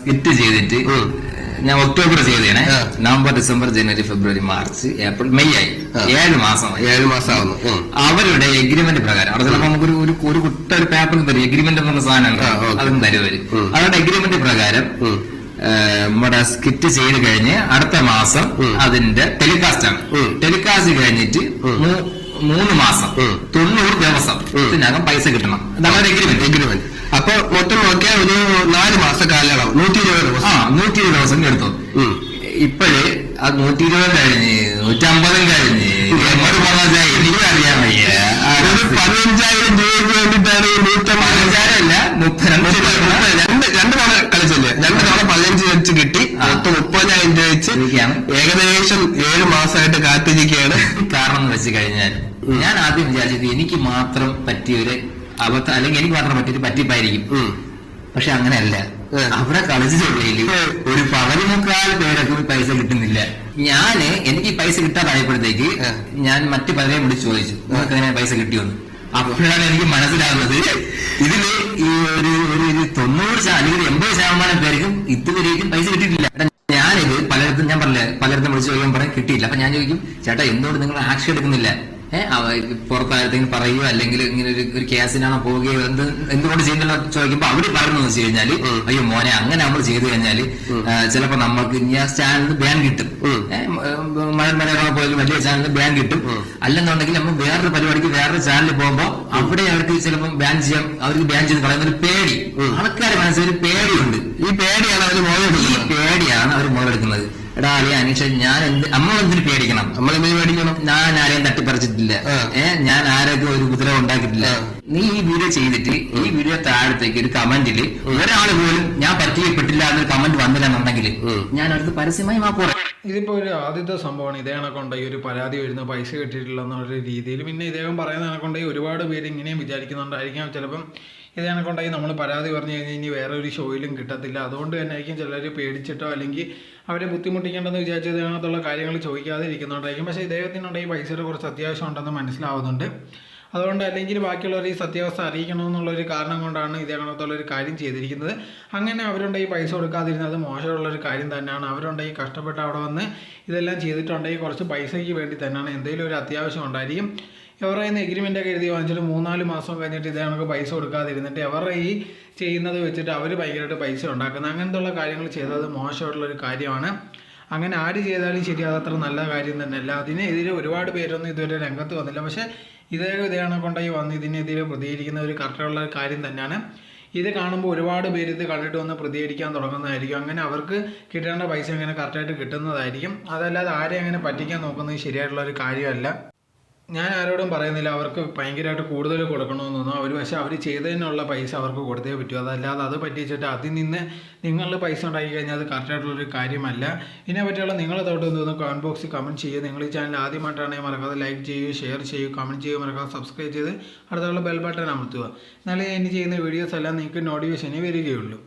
Skit ചെയ്തിട്ട് ഞാൻ October ചെയ്തേനെ നവംബർ ഡിസംബർ ജനുവരി ഫെബ്രുവരി മാർച്ച് ഏപ്രിൽ മെയ് ആയി. ഏഴ് മാസം ഏഴ് മാസം ഉം. അവരുടെ എഗ്രിമെന്റ് പ്രകാരം. അവിടെ ചിലപ്പോൾ നമുക്കൊരു ഒരു ഒരു കുട്ട ഒരു പേപ്പർ തരും. എഗ്രിമെന്റ് എന്നുള്ള സാധനം. അതും തരും അവർ. അവരുടെ എഗ്രിമെന്റ് പ്രകാരം. നമ്മുടെ സ്കിറ്റ് ചെയ്ത് കഴിഞ്ഞ് അടുത്ത മാസം അതിന്റെ ടെലികാസ്റ്റ് ആണ്. ടെലികാസ്റ്റ് കഴിഞ്ഞിട്ട് മൂന്ന് മാസം. തൊണ്ണൂറ് ദിവസം ഉം. ഇതിനകം പൈസ കിട്ടണം. അതാണ് എഗ്രിമെന്റ് എഗ്രിമെന്റ് അപ്പൊ മൊത്തം നോക്കിയാൽ ഒരു നാല് മാസ കാലയളവ്. നൂറ്റി ഇരുപത് ആ ദിവസം നൂറ്റി ഇരുപത് ദിവസം എടുത്തു ഇപ്പോഴേ ആ അത് നൂറ്റി ഇരുപത് കഴിഞ്ഞ് നൂറ്റമ്പതും കഴിഞ്ഞ് എങ്ങോട്ട് പോകാൻ എനിക്ക് അറിയാൻ വയ്യ. ആ, ഒരു പതിനഞ്ചായിരം രൂപയ്ക്ക് വേണ്ടിയിട്ടാണ് നൂറ്റി മുപ്പത്, രണ്ട് രണ്ട് തവണ കളിച്ചല്ലേ? രണ്ട് തവണ പതിനഞ്ച് വെച്ച് കിട്ടി. അടുത്ത മൊത്തം മുപ്പതിനായിരം രൂപ വെച്ച്. ഏകദേശം ഏഴ് മാസമായിട്ട് കാത്തിരിക്കുകയാണ്. കാരണം എന്ന് വെച്ച് കഴിഞ്ഞാൽ ഞാൻ ആദ്യം വിചാരിച്ചത് എനിക്ക് മാത്രം പറ്റിയൊരു അബദ്ധം അല്ലെങ്കിൽ എനിക്ക് മാത്രം പറ്റിയൊരു പറ്റിപ്പായിരിക്കും. പക്ഷെ അങ്ങനെയല്ല. അവിടെ കളിച്ചിട്ടുള്ളിൽ ഏ. ഒരു പകലിനേക്കാൾ മുക്കാൽ പേരൊക്കെ പൈസ കിട്ടുന്നില്ല. ഞാൻ എനിക്ക് പൈസ കിട്ടാതായപ്പോഴത്തേക്ക്. ഞാൻ മറ്റു പലരെയും വിളിച്ച് ചോദിച്ചു. നിങ്ങൾക്ക് എങ്ങനെ പൈസ കിട്ടിയെന്ന്? അപ്പോഴാണ് എനിക്ക് മനസ്സിലാകുന്നത്. ഇതിൽ ഈ ഒരു ഒരു തൊണ്ണൂറ് അല്ലെങ്കിൽ എൺപത് ശതമാനം പേർക്കും ഇതുവരേക്കും പൈസ കിട്ടിയിട്ടില്ല. ഞാനിത് പലയിടത്തും ഞാൻ പറഞ്ഞില്ല പലയിടത്തും വിളിച്ച് ചോദിക്കാൻ പറയാൻ കിട്ടിയില്ല. അപ്പൊ ഞാൻ ചോദിക്കും ചേട്ടാ എന്തുകൊണ്ട് നിങ്ങൾ ആക്ഷൻ എടുക്കുന്നില്ല? പുറത്താരത്തെങ്കിലും പറയുകയോ അല്ലെങ്കിൽ ഇങ്ങനെ ഒരു ഒരു കേസിനാണോ പോവുകയോ എന്ത് എന്തുകൊണ്ട് ചെയ്യുന്നില്ല ചോദിക്കുമ്പോ അവർ പറയുന്നത് വെച്ച് കഴിഞ്ഞാൽ അയ്യോ മോനെ അങ്ങനെ നമ്മൾ ചെയ്തു കഴിഞ്ഞാൽ ചിലപ്പോ നമ്മൾക്ക് ഇനി ആ ചാനലിന് ബാൻ കിട്ടും. മഴ മലയാളം പോലെ വലിയ ചാനലിന് ബാൻ കിട്ടും. അല്ലെന്നുണ്ടെങ്കിൽ നമ്മൾ വേറൊരു പരിപാടിക്ക് വേറൊരു ചാനലിൽ പോകുമ്പോ അവിടെ അവർക്ക് ചിലപ്പോൾ ബാൻ ചെയ്യാം അവർക്ക് ബാൻ ചെയ്ത് കളയുന്ന ഒരു പേടി. ആൾക്കാരെ മനസ്സിൽ ഒരു എടാ അളിയ ഞാൻ എന്ത് നമ്മൾ എന്തിനു പേടിക്കണം? നമ്മൾ എന്തിനു പേടിക്കണം? ഞാൻ ആരെയും തട്ടിപ്പറിച്ചിട്ടില്ല. ഏഹ് ഞാൻ ആരൊക്കെ ഒരു ഉപദ്രവം ഉണ്ടാക്കിയിട്ടില്ല. നീ ഈ വീഡിയോ ചെയ്തിട്ട് ഈ വീഡിയോ താഴത്തേക്ക് ഒരു കമന്റിൽ ഒരാൾ പോലും ഞാൻ പറ്റിയപ്പെട്ടില്ല എന്നൊരു കമന്റ് വന്നില്ലെന്നുണ്ടെങ്കിൽ എന്നുണ്ടെങ്കിൽ ഞാൻ അടുത്ത് പരസ്യമായി മാപ്പ് പറയാം. ഇതിപ്പോ ഒരു ആദ്യത്തെ സംഭവമാണ്. ഇതേ കണക്കൊണ്ട്. ഈ ഒരു പരാതി വരുന്ന പൈസ കിട്ടിയിട്ടില്ല എന്നുള്ള രീതിയിൽ. പിന്നെ ഇദ്ദേഹം പറയുന്ന കണക്കൊണ്ട്. ഒരുപാട് പേര് ഇങ്ങനെയും വിചാരിക്കുന്നുണ്ടായിരിക്കാം. ചിലപ്പം ഇതേ കണക്കൊണ്ടായി നമ്മൾ പരാതി പറഞ്ഞു കഴിഞ്ഞാൽ ഇനി വേറെ ഒരു ഷോയിലും കിട്ടത്തില്ല. അതുകൊണ്ട് തന്നെ ആയിരിക്കും ചിലർ പേടിച്ചിട്ടോ അല്ലെങ്കിൽ അവരെ ബുദ്ധിമുട്ടിക്കേണ്ടെന്ന് വിചാരിച്ചത് ഇതിനകത്തുള്ള കാര്യങ്ങൾ ചോദിക്കാതെ ഇരിക്കുന്നുണ്ടായിരിക്കും പക്ഷേ ഇദ്ദേഹത്തിനുണ്ടെങ്കിൽ പൈസയുടെ കുറച്ച് അത്യാവശ്യം ഉണ്ടെന്ന് മനസ്സിലാവുന്നുണ്ട്. അതുകൊണ്ട് അല്ലെങ്കിൽ ബാക്കിയുള്ളവർ ഈ സത്യാവസ്ഥ അറിയിക്കണമെന്നുള്ളൊരു കാരണം കൊണ്ടാണ് ഇതേ കണക്കത്തുള്ള ഒരു കാര്യം ചെയ്തിരിക്കുന്നത്. അങ്ങനെ അവരുണ്ടെങ്കിൽ പൈസ കൊടുക്കാതിരുന്നത് മോശമുള്ള ഒരു കാര്യം തന്നെയാണ്. അവരുണ്ടെങ്കിൽ കഷ്ടപ്പെട്ട് അവിടെ വന്ന് ഇതെല്ലാം ചെയ്തിട്ടുണ്ടെങ്കിൽ കുറച്ച് പൈസയ്ക്ക് വേണ്ടി തന്നെയാണ്. എന്തെങ്കിലും ഒരു അത്യാവശ്യം ഉണ്ടായിരിക്കും. ഇവരുടെ കയ്യിൽ നിന്ന് എഗ്രിമെന്റ് ഒക്കെ എഴുതി വാങ്ങിച്ചിട്ട് മൂന്നാൽ മാസം കഴിഞ്ഞിട്ട് ഇതേ കണക്ക് പൈസ കൊടുക്കാതിരുന്നിട്ട് അവരുടെ ഈ ചെയ്യുന്നത് വെച്ചിട്ട് അവർ ഭയങ്കരമായിട്ട് പൈസ ഉണ്ടാക്കുന്നത്. അങ്ങനത്തെ കാര്യങ്ങൾ ചെയ്തത് മോശമായിട്ടുള്ളൊരു കാര്യമാണ്. അങ്ങനെ ആര് ചെയ്താലും ശരി അതത്ര നല്ല കാര്യം തന്നെയല്ല. അതിനെതിരെ ഒരുപാട് പേരൊന്നും ഇതുവരെ രംഗത്ത് വന്നില്ല. പക്ഷേ ഇതേ ഇതാണ് കൊണ്ടായി വന്ന് ഇതിനെതിരെ പ്രതികരിക്കുന്ന ഒരു കറക്റ്റുള്ള ഒരു കാര്യം തന്നെയാണ്. ഇത് കാണുമ്പോൾ ഒരുപാട് പേര് ഇത് കണ്ടിട്ട് വന്ന് പ്രതികരിക്കാൻ തുടങ്ങുന്നതായിരിക്കും. അങ്ങനെ അവർക്ക് കിട്ടേണ്ട പൈസ അങ്ങനെ കറക്റ്റായിട്ട് കിട്ടുന്നതായിരിക്കും. അതല്ലാതെ ആരെ അങ്ങനെ പറ്റിക്കാൻ നോക്കുന്നത് ശരിയായിട്ടുള്ള ഒരു കാര്യമല്ല. ഞാൻ ആരോടും പറയുന്നില്ല. അവർക്ക് ഭയങ്കരമായിട്ട് കൂടുതൽ കൊടുക്കണമെന്നൊന്നും. അവർ പക്ഷേ അവർ ചെയ്തതിനുള്ള പൈസ അവർക്ക് കൊടുത്തേ പറ്റൂ. അതല്ലാതെ അത് പറ്റിച്ചിട്ട് അതിൽ നിന്ന് നിങ്ങൾ പൈസ ഉണ്ടാക്കി കഴിഞ്ഞാൽ അത് കറക്റ്റായിട്ടുള്ളൊരു കാര്യമല്ല. ഇതിനെ പറ്റിയുള്ള നിങ്ങളെ തൊട്ട് തോന്നുന്നു കമന്റ് ബോക്സിൽ കമന്റ് ചെയ്യുക. നിങ്ങൾ ഈ ചാനൽ ആദ്യമായിട്ടാണെങ്കിൽ മറക്കാതെ ലൈക്ക് ചെയ്യുക ഷെയർ ചെയ്യുക കമന്റ് ചെയ്യുക മറക്കാതെ സബ്സ്ക്രൈബ് ചെയ്ത് അടുത്തുള്ള ബെൽ ബട്ടൺ അമർത്തുക. എന്നാലേ ഇനി ചെയ്യുന്ന വീഡിയോസ് എല്ലാം നിങ്ങൾക്ക് നോട്ടിഫിക്കേഷന് വരികയുള്ളൂ.